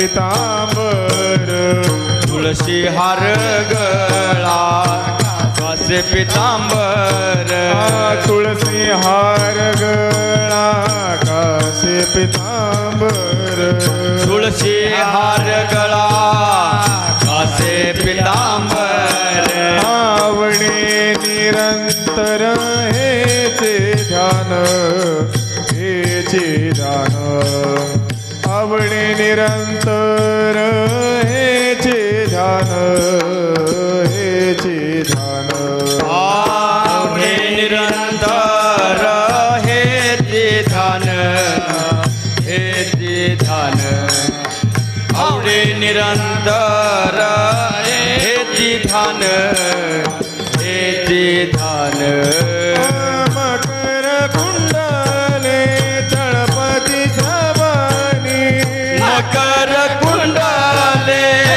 पितांबर. तुळशी हार गळा कासे पितांबर. तुळशी हार गळा कासे पितांबर. तुळशी हार गळा कासे पितांबर. आवडे निरंतर हे ते ध्यान हेचे ध्यान. आवडे निरंतर ध्यान हेची ध्यान। आवडे निरंतर हेची ध्यान हेची ध्यान। आवडे निरंतर हेची ध्यान हेची ध्यान। कर कुंडाले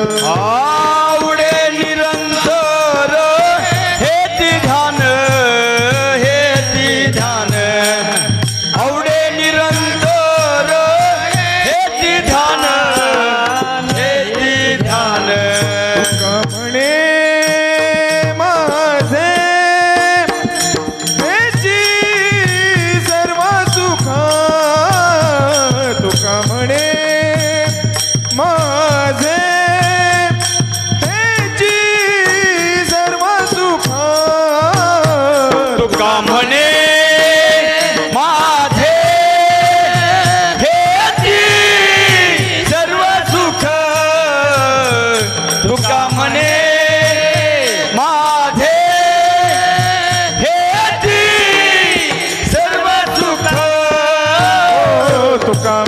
Ah. come.